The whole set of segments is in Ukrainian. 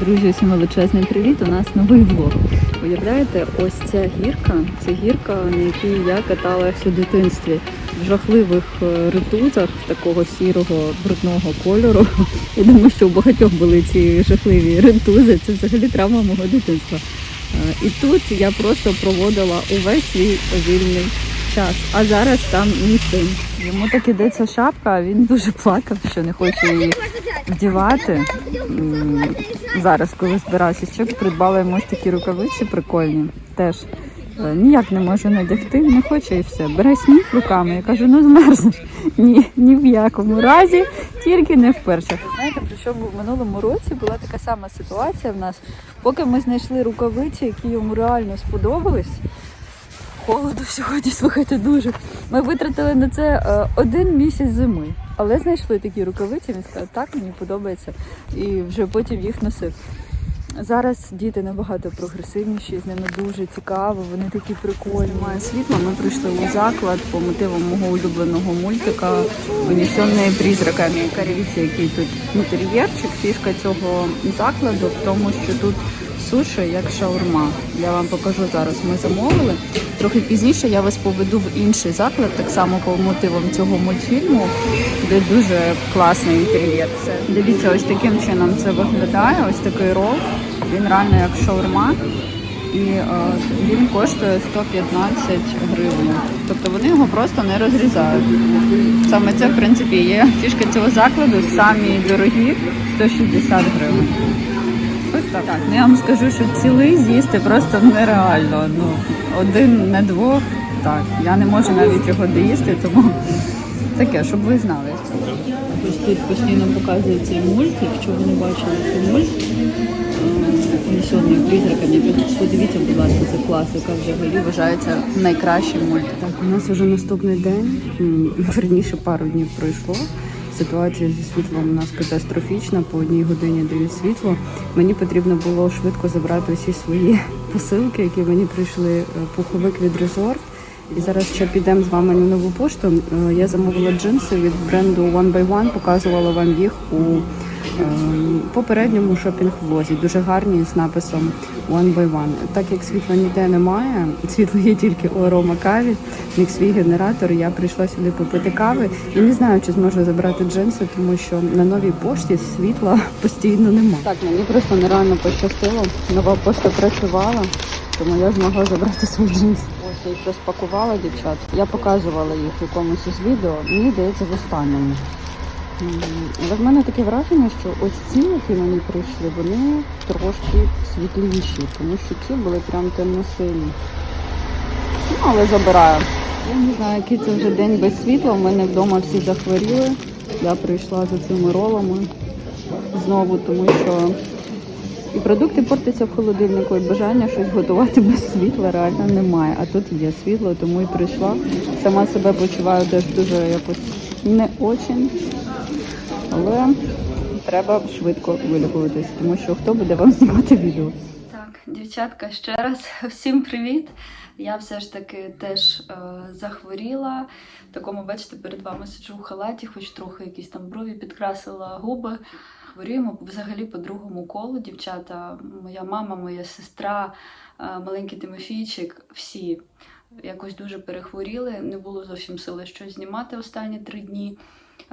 Друзі, всім величезний привіт! У нас новий влог. Уявляєте, ось ця гірка, це гірка, на якій я каталася у дитинстві в жахливих е, ритузах такого сірого брудного кольору. Я думаю, що у багатьох були ці жахливі ритузи. Це взагалі травма мого дитинства. Е, І тут я просто проводила увесь свій вільний час. А зараз там мій син. Йому так ідеться шапка, а він дуже плакав, що не хоче її вдівати. Зараз, коли збирався ще придбала йому ось такі рукавиці прикольні. Теж е, ніяк не можу надягти, не хоче і все. Бере сніг руками. Я кажу, ну змерзнеш. Ні, ні в якому разі, тільки не вперше. Знаєте, причому в минулому році була така сама ситуація в нас. Поки ми знайшли рукавиці, які йому реально сподобались. Холоду сьогодні, слухайте, дуже. Ми витратили на це е, один місяць зими, але знайшли такі рукавиці. Він сказав, так мені подобається, і вже потім їх носив. Зараз діти набагато прогресивніші, з ними дуже цікаво, вони такі прикольні. Має світло. Ми прийшли у заклад по мотивам мого улюбленого мультика «Унесенные призраками. Карівіці, який тут інтер'єрчик. Фішка цього закладу в тому, що тут суші як шаурма. Я вам покажу зараз. Ми замовили. Трохи пізніше я вас поведу в інший заклад, так само по мотивам цього мультфільму, де дуже класний інтер'єр. Дивіться, ось таким чином це виглядає. Ось такий рол. Він реально як шаурма. І е, він коштує 115 гривень. Тобто вони його просто не розрізають. Саме це, в принципі, є фішка цього закладу. Самі дорогі 160 гривень. Так. так. Ну я вам скажу, що цілий з'їсти просто нереально. Ну, один на двох. Так, я не можу навіть його доїсти, тому таке, щоб ви знали. Ось тут постійно показують цей мульт, якщо ви не бачили цей мульт. Унесений призраками. Подивіться, будь ласка, це класика взагалі вважається найкращим мульт. Так, у нас вже наступний день, верніше пару днів пройшло. Ситуація зі світлом у нас катастрофічна. По одній годині дають світло. Мені потрібно було швидко забрати усі свої посилки, які мені прийшли. Е, Пуховик від резорт. І зараз ще підемо з вами на нову пошту. Е, Я замовила джинси від бренду One by One, показувала вам їх у ем, попередньому шопінг-влозі. Дуже гарні з написом One by One. Так як світла ніде немає, світло є тільки у арома каві, них свій генератор. Я прийшла сюди попити кави і не знаю, чи зможу забрати джинси, тому що на новій пошті світла постійно немає. Так, мені просто нереально пощастило. Нова пошта працювала, тому я змогла забрати свій джинс. Ось я їх розпакувала, дівчат. Я показувала їх в якомусь із відео. Мені здається, в останньому. Але в мене таке враження, що ось ці, які мені прийшли, вони трошки світліші, тому що ці були прям темно-сині. Ну, але забираю. Я не знаю, який це вже день без світла. У мене вдома всі захворіли. Я прийшла за цими ролами знову, тому що і продукти портяться в холодильнику, і бажання щось готувати без світла реально немає. А тут є світло, тому і прийшла. Сама себе почуваю теж дуже якось не очень. Але треба швидко вилікуватись, тому що хто буде вам знімати відео. Так, дівчатка, ще раз всім привіт. Я все ж таки теж е, захворіла. Такому, бачите, перед вами сиджу в халаті, хоч трохи якісь там брові підкрасила губи. Хворіємо взагалі по другому колу, дівчата. Моя мама, моя сестра, е, маленький Тимофійчик, всі якось дуже перехворіли. Не було зовсім сили щось знімати останні три дні.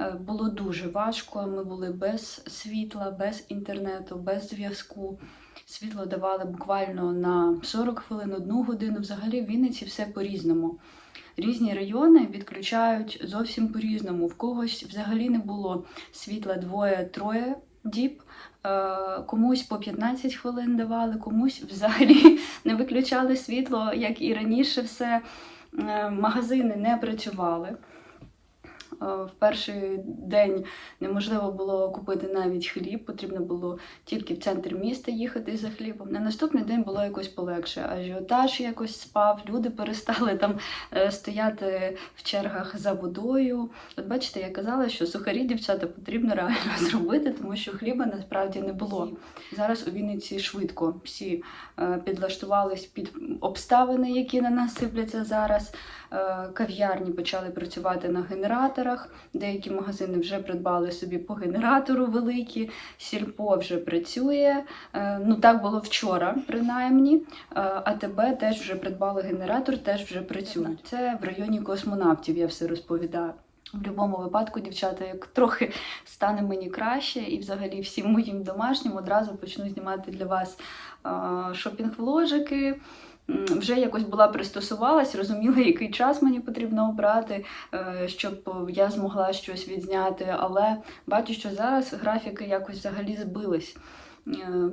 Е, Було дуже важко. Ми були без світла, без інтернету, без зв'язку. Світло давали буквально на 40 хвилин, одну годину. Взагалі в Вінниці все по-різному. Різні райони відключають зовсім по-різному. В когось взагалі не було світла двоє-троє діб. Е, Комусь по 15 хвилин давали, комусь взагалі не виключали світло, як і раніше все. Е, Магазини не працювали. Е, В перший день неможливо було купити навіть хліб, потрібно було тільки в центр міста їхати за хлібом. На наступний день було якось полегше. Ажіотаж якось спав, люди перестали там е, стояти в чергах за водою. От бачите, я казала, що сухарі дівчата потрібно реально зробити, тому що хліба насправді не було. Зараз у Вінниці швидко всі е, підлаштувались під обставини, які на нас сипляться зараз. Кав'ярні почали працювати на генераторах. Генераторах. Деякі магазини вже придбали собі по генератору великі, сільпо вже працює. Е, Ну так було вчора, принаймні. Е, АТБ теж вже придбали генератор, теж вже працює. Це в районі космонавтів. Я все розповідаю. В будь-якому випадку, дівчата, як трохи стане мені краще, і взагалі всім моїм домашнім одразу почну знімати для вас шопінг-вложики. Вже якось була пристосувалась, розуміла, який час мені потрібно обрати, е, щоб я змогла щось відзняти. Але бачу, що зараз графіки якось взагалі збились. Е,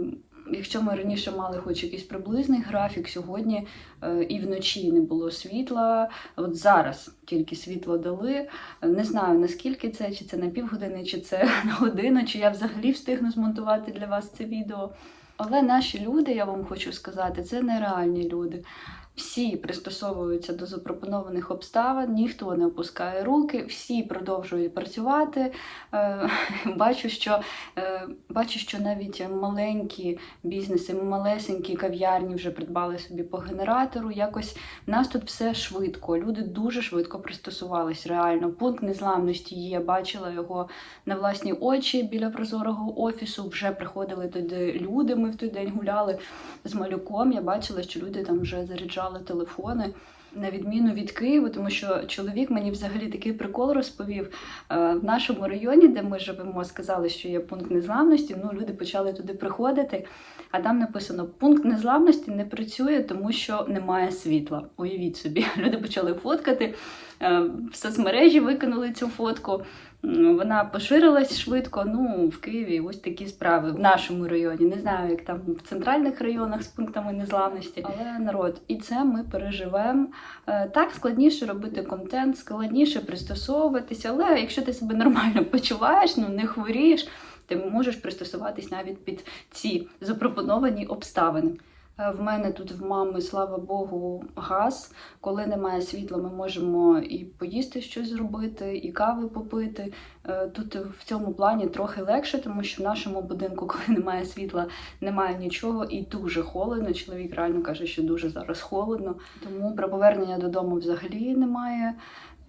Якщо ми раніше мали хоч якийсь приблизний графік, сьогодні е, і вночі не було світла. От зараз тільки світло дали. Не знаю наскільки це, чи це на півгодини, чи це на годину, чи я взагалі встигну змонтувати для вас це відео. Але наші люди, я вам хочу сказати, це нереальні люди. Всі пристосовуються до запропонованих обставин, ніхто не опускає руки, всі продовжують працювати. Е, Бачу, що, е, бачу, що навіть маленькі бізнеси, малесенькі кав'ярні вже придбали собі по генератору. Якось в нас тут все швидко. Люди дуже швидко пристосувались. Реально, пункт незламності є. Бачила його на власні очі біля прозорого офісу. Вже приходили туди люди. Ми в той день гуляли з малюком. Я бачила, що люди там вже заряджали телефони. На відміну від Києва, тому що чоловік мені взагалі такий прикол розповів. Е, В нашому районі, де ми живемо, сказали, що є пункт незламності. Ну, люди почали туди приходити, а там написано: пункт незламності не працює, тому що немає світла. Уявіть собі, люди почали фоткати. е, В соцмережі викинули цю фотку. Вона поширилась швидко. Ну, в Києві ось такі справи в нашому районі. Не знаю, як там в центральних районах з пунктами незламності, але народ, і це ми переживемо. Е, Так, складніше робити контент, складніше пристосовуватися, але якщо ти себе нормально почуваєш, ну не хворієш, ти можеш пристосуватись навіть під ці запропоновані обставини. Е, В мене тут в мами, слава Богу, газ. Коли немає світла, ми можемо і поїсти щось зробити, і кави попити. Е, Тут в цьому плані трохи легше, тому що в нашому будинку, коли немає світла, немає нічого і дуже холодно. Чоловік реально каже, що дуже зараз холодно. Тому про повернення додому взагалі немає.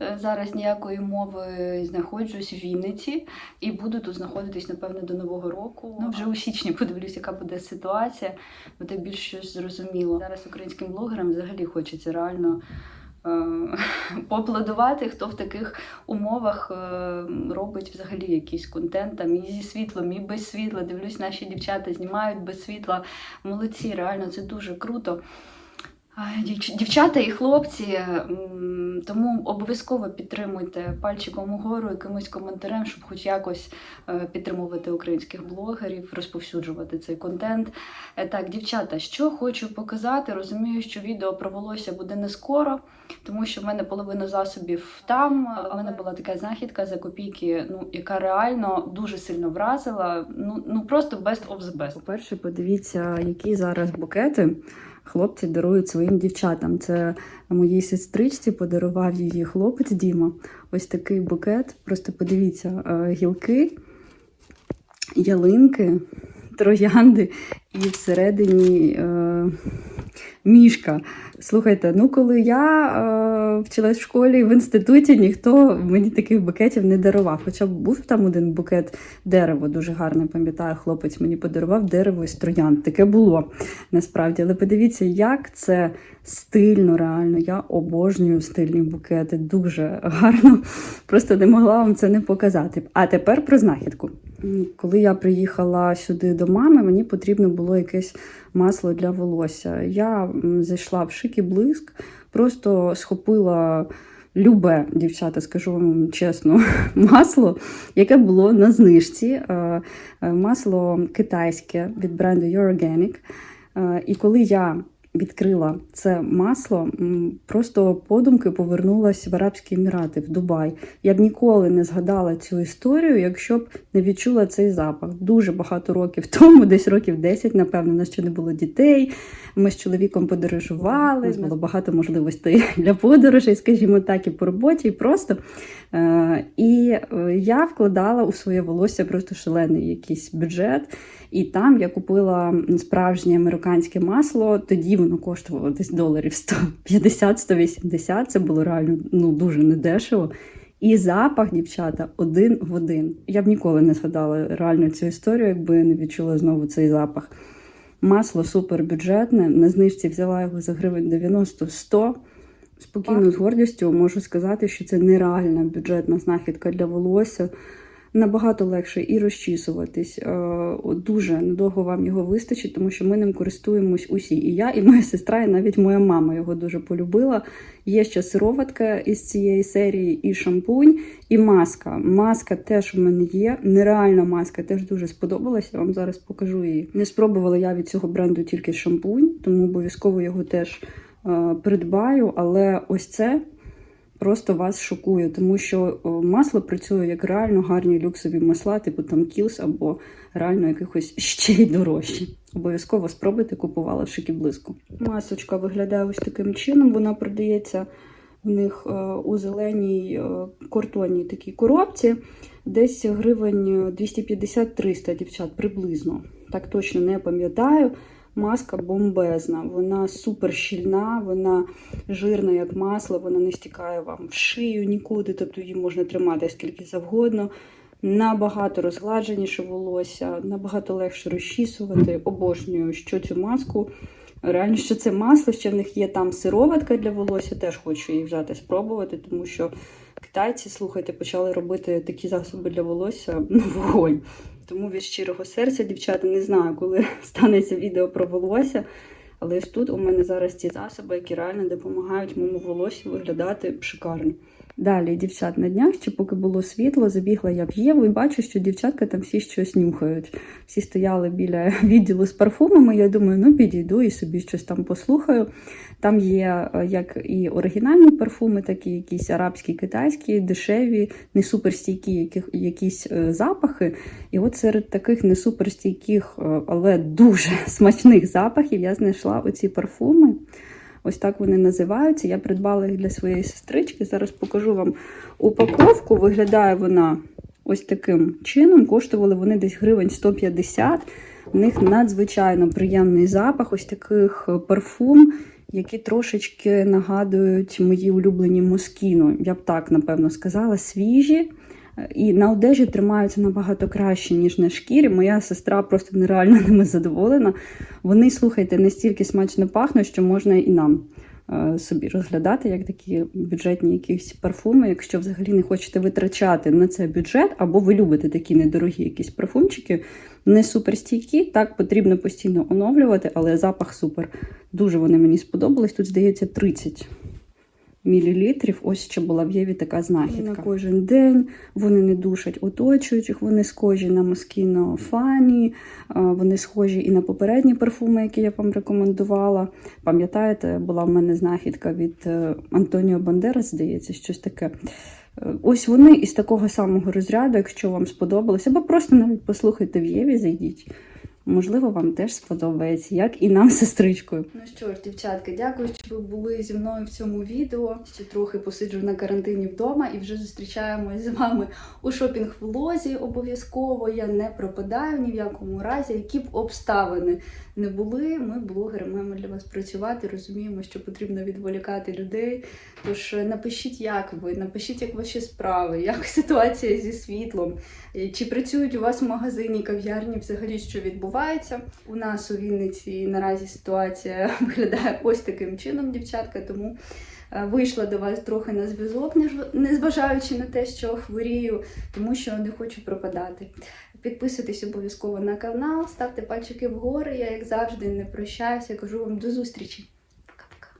Е, Зараз ніякої мови знаходжусь в Вінниці і буду тут знаходитись, напевно, до Нового року. Ну, вже у січні подивлюсь, яка буде ситуація, буде більш щось зрозуміло. Зараз українським блогерам взагалі хочеться реально е, поаплодувати, хто в таких умовах е, робить взагалі якийсь контент, там і зі світлом, і без світла. Дивлюсь, наші дівчата знімають без світла. Молодці, реально, це дуже круто. Дівчата і хлопці, тому обов'язково підтримуйте пальчиком угору якимось коментарем, щоб хоч якось е, підтримувати українських блогерів, розповсюджувати цей контент. Е, Так, дівчата, що хочу показати, розумію, що відео про волосся буде не скоро, тому що в мене половина засобів там. У мене була така знахідка за копійки, ну яка реально дуже сильно вразила. Ну, ну просто best of the best. По-перше, подивіться, які зараз букети хлопці дарують своїм дівчатам. Це моїй сестричці подарував її хлопець Діма. Ось такий букет. Просто подивіться, е, гілки, ялинки, троянди і всередині е, мішка. Слухайте, ну коли я е, вчилась в школі в інституті, ніхто мені таких букетів не дарував. Хоча був там один букет дерево, дуже гарно пам'ятаю, хлопець мені подарував дерево із троянд. Таке було насправді. Але подивіться, як це стильно, реально. Я обожнюю стильні букети. Дуже гарно. Просто не могла вам це не показати. А тепер про знахідку. Коли я приїхала сюди до мами, мені потрібно було якесь масло для волосся. Я зайшла в шик блиск, просто схопила. Любе, дівчата, скажу вам чесно, масло, яке було на знижці. Е, е, Масло китайське від бренду Euroganic. Е, І коли я відкрила це масло, просто подумки повернулася в Арабські Емірати, в Дубай. Я б ніколи не згадала цю історію, якщо б не відчула цей запах. Дуже багато років тому, десь років 10, напевно, у нас ще не було дітей. Ми з чоловіком подорожували, було багато можливостей для подорожей, скажімо так, і по роботі, і просто. Е, І е, я вкладала у своє волосся просто шалений якийсь бюджет. І там я купила справжнє американське масло. Тоді воно коштувало десь доларів 150-180. Це було реально ну, дуже недешево. І запах, дівчата, один в один. Я б ніколи не згадала реально цю історію, якби не відчула знову цей запах. Масло супербюджетне. На знижці взяла його за гривень 90-100. Спокійно з гордістю можу сказати, що це нереальна бюджетна знахідка для волосся. Набагато легше і розчісуватись. Е, Дуже надовго вам його вистачить, тому що ми ним користуємось усі. І я, і моя сестра, і навіть моя мама його дуже полюбила. Є ще сироватка із цієї серії, і шампунь, і маска. Маска теж у мене є. Нереальна маска теж дуже сподобалася. Я вам зараз покажу її. Не спробувала я від цього бренду тільки шампунь, тому обов'язково його теж е, придбаю. Але ось це просто вас шокує, тому що масло працює як реально гарні люксові масла, типу там кілс або реально якихось ще й дорожчі. Обов'язково спробуйте, купувала в шикіблиску. Масочка виглядає ось таким чином. Вона продається в них е, у зеленій е, картонній такій коробці. Десь гривень 250-300 дівчат приблизно. Так точно не пам'ятаю. Маска бомбезна, вона супер щільна, вона жирна, як масло, вона не стікає вам в шию нікуди, тобто її можна тримати скільки завгодно. Набагато розгладженіше волосся, набагато легше розчісувати. Обожнюю, що цю маску. Реально, що це масло, ще в них є там сироватка для волосся, теж хочу її взяти спробувати, тому що китайці, слухайте, почали робити такі засоби для волосся ну, вогонь. Тому від щирого серця, дівчата, не знаю, коли станеться відео про волосся. Але ось тут у мене зараз ті засоби, які реально допомагають моєму волосі виглядати шикарно. Далі, дівчат, на днях, ще поки було світло, забігла я в Єву і бачу, що дівчатка там всі щось нюхають. Всі стояли біля відділу з парфумами. Я думаю, ну підійду і собі щось там послухаю. Там є е, як і оригінальні парфуми, так і якісь арабські, китайські, дешеві, не суперстійкі якісь е, запахи. І от серед таких не суперстійких, е, але дуже смачних запахів я знайшла оці парфуми. Ось так вони називаються. Я придбала їх для своєї сестрички. Зараз покажу вам упаковку. Виглядає вона ось таким чином. Коштували вони десь гривень 150. У них надзвичайно приємний запах, ось таких парфум, які трошечки нагадують мої улюблені москіно. Я б так напевно сказала, свіжі. І на одежі тримаються набагато краще, ніж на шкірі. Моя сестра просто нереально ними задоволена. Вони, слухайте, настільки смачно пахнуть, що можна і нам е, собі розглядати як такі бюджетні якісь парфуми. Якщо взагалі не хочете витрачати на це бюджет, або ви любите такі недорогі якісь парфумчики, не суперстійкі, так потрібно постійно оновлювати, але запах супер. Дуже вони мені сподобались. Тут, здається, 30 мілілітрів. Ось ще була в Єві така знахідка. На кожен день вони не душать оточуючих, вони схожі на Moschino Фані, вони схожі і на попередні парфуми, які я вам рекомендувала. Пам'ятаєте, була в мене знахідка від е, Антоніо Бандерас, здається, щось таке. Е, Ось вони із такого самого розряду, якщо вам сподобалось, або просто навіть послухайте в Єві, зайдіть. Можливо, вам теж сподобається, як і нам сестричкою. Ну що ж, дівчатки, дякую, що ви були зі мною в цьому відео. Ще трохи посиджу на карантині вдома і вже зустрічаємось з вами у шопінг-влозі. Обов'язково я не пропадаю ні в якому разі, які б обставини не були. Ми, блогери, маємо для вас працювати. Розуміємо, що потрібно відволікати людей. Тож напишіть, як ви, напишіть, як ваші справи, як ситуація зі світлом, чи працюють у вас в магазині, кав'ярні, взагалі що відбувається. У нас у Вінниці наразі ситуація виглядає ось таким чином, дівчатка. Тому е, вийшла до вас трохи на зв'язок, незважаючи на те, що хворію, тому що не хочу пропадати. Підписуйтесь обов'язково на канал, ставте пальчики вгори. Я, як завжди, не прощаюся. Кажу вам до зустрічі. Пока-пока.